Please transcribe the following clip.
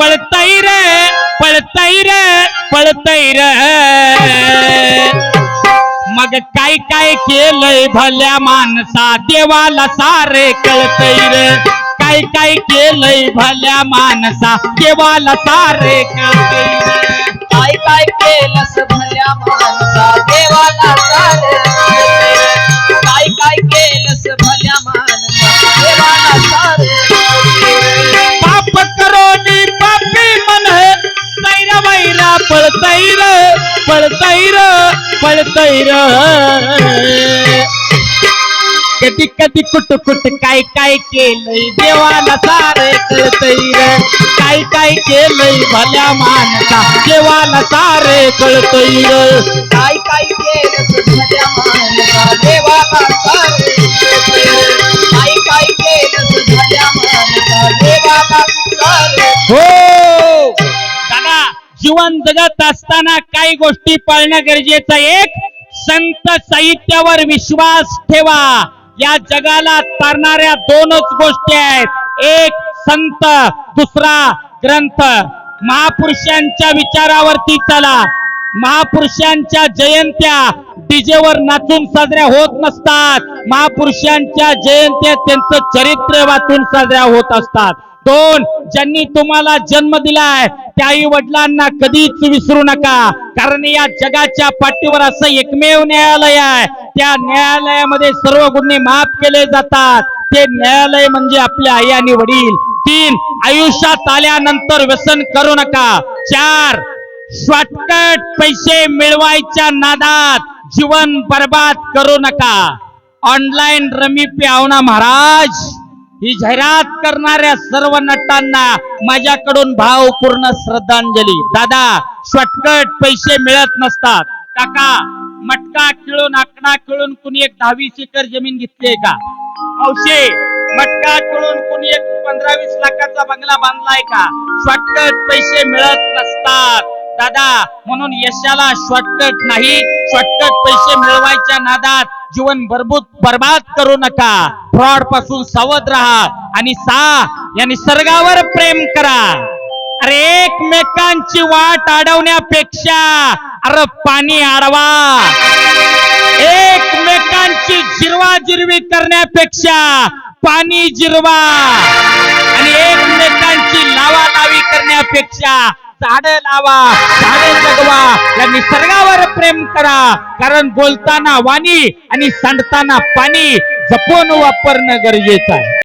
पळतय रे पळतय रे पळतय रे. मग काय काय केलंय भल्या माणसा देवाला सारे कळतय रे. काय काय केलंय भल्या माणसा देवाला सारे कळतय रे. काय काय केलंस भल्या माणसा देवाला पळतैर पळतैर कधी कधी कुट कुट काय काय केलंय देवाला सारे कळतैर काय काय केलंय भल्या मानसा देवाला सारे कळतैर काय काय केलं भल्या जीवन जगत असताना काही गोष्टी पाळणं गरजेचं आहे. एक संत साहित्यावर विश्वास ठेवा. या जगाला तारणाऱ्या दोनच गोष्टी आहेत. एक संत दुसरा ग्रंथ. महापुरुषांच्या विचारावरती चला. महापुरुषांच्या जयंत्या डीजेवर नाचून साजऱ्या होत नसतात. महापुरुषांच्या जयंत्या त्यांचं चरित्र वाचून साजऱ्या होत असतात. दोन ज्यांनी तुम्हाला जन्म दिलाय त्या आई वडिलांना कधीच विसरू नका. कारण या जगाच्या पाठीवर असं एकमेव न्यायालय आहे. त्या न्यायालयामध्ये सर्व गुन्हे माफ केले जातात. ते न्यायालय म्हणजे आपले आई आणि वडील. तीन आयुष्यात आल्यानंतर व्यसन करू नका. चार शॉर्टकट पैसे मिळवायच्या नादात जीवन बर्बाद करू नका. ऑनलाईन रमी प्यावना महाराज. ही जाहिरात करणाऱ्या सर्व नटांना माझ्याकडून भावपूर्ण श्रद्धांजली. दादा शॉर्टकट पैसे मिळत नसतात. काका मटका खेळून आकडा खेळून कुणी एक दहावी एकर जमीन घेतलीये का? मावशे मटका खेळून कुणी एक पंधरा वीस लाखाचा बंगला बांधलाय का? शॉर्टकट पैसे मिळत नसतात. दादा म्हणून यशाला शॉर्टकट नाही शॉर्टकट पैसे मिळवायच्या नादात जीवन बरबूत बर्बाद करू नका. फ्रॉडपासून सावध राहा आणि सा या निसर्गावर प्रेम करा. अरे एकमेकांची वाट अडवण्यापेक्षा अरे पाणी अडवा एकमेकांची जिरवा जिरवी करण्यापेक्षा पाणी जिरवा. आणि एकमेकांची लावा लावी करण्यापेक्षा झाडे लावा झाडे जगवा या निसर्गावर प्रेम करा. कारण बोलताना वाणी आणि सांडताना पाणी जपून वापरणं गरजेचं आहे.